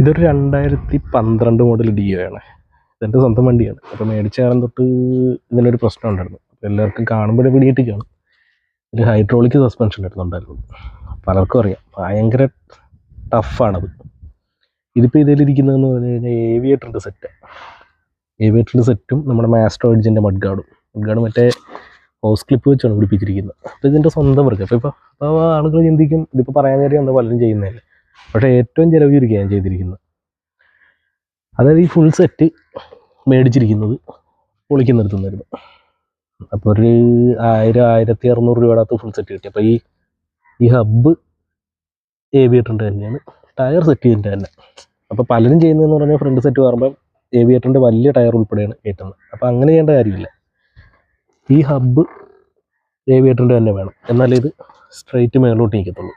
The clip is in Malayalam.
ഇതൊരു രണ്ടായിരത്തി പന്ത്രണ്ട് മോഡൽ ഡിയോ ആണ്. ഇതെന്റെ സ്വന്തം വണ്ടിയാണ്. അപ്പോൾ മേടിച്ച കാലം തൊട്ട് ഇതിനൊരു പ്രശ്നം ഉണ്ടായിരുന്നു. എല്ലാവർക്കും കാണുമ്പോഴേ പിടിയിട്ടിരിക്കുകയാണ് ഇതിൽ ഹൈഡ്രോളിക് സസ്പെൻഷൻ വരുന്നുണ്ടായിരുന്നു പലർക്കും അറിയാം. ഭയങ്കര ടഫാണത് ഇതിപ്പോൾ ഇതിലിരിക്കുന്നതെന്ന് പറഞ്ഞു കഴിഞ്ഞാൽ ഏവിയേറ്ററിന്റെ സെറ്റ് ഏവിയേറ്ററിന്റെ സെറ്റും നമ്മുടെ മാസ്ട്രോയിഡ്ജിന്റെ മഡ് ഗാർഡും മഡ് മറ്റേ ഹോസ് ക്ലിപ്പ് വെച്ചാണ് പിടിപ്പിച്ചിരിക്കുന്നത്. അപ്പോൾ ഇതിന്റെ സ്വന്തം വർക്ക് അപ്പോൾ ഇപ്പോൾ അപ്പോൾ ആളുകൾ ചിന്തിക്കും ഇതിപ്പോൾ പറയാൻ കാര്യം എന്താ പലരും ചെയ്യുന്നതല്ലേ? പക്ഷേ ഏറ്റവും ചിലവ് ചുരുക്കി ഞാൻ ചെയ്തിരിക്കുന്നത്. അതായത് ഈ ഫുൾ സെറ്റ് മേടിച്ചിരിക്കുന്നത് പൊളിക്കുന്നിടത്തുനിന്നായിരുന്നു അപ്പോൾ ഒരു ആയിരം ആയിരത്തി അറുന്നൂറ് രൂപയുടെ ഫുൾ സെറ്റ് കിട്ടി. അപ്പോൾ ഈ ഈ ഹബ്ബ് ഏവിയേറ്ററിന്റെ തന്നെയാണ് ടയർ സെറ്റ് ചെയ്തിട്ട് തന്നെ. അപ്പോൾ പലരും ചെയ്യുന്നതെന്ന് പറഞ്ഞാൽ ഫ്രണ്ട് സെറ്റ് മാറുമ്പോൾ ഏവിയേറ്ററിന്റെ വലിയ ടയർ ഉൾപ്പെടെയാണ് കയറ്റുന്നത്. അപ്പോൾ അങ്ങനെ ചെയ്യേണ്ട കാര്യമില്ല. ഈ ഹബ്ബ് ഏവിയേറ്ററിന്റെ തന്നെ വേണം. എന്നാലേ ഇത് സ്ട്രെയിറ്റ് മേലോട്ട് നിൽക്കത്തുള്ളൂ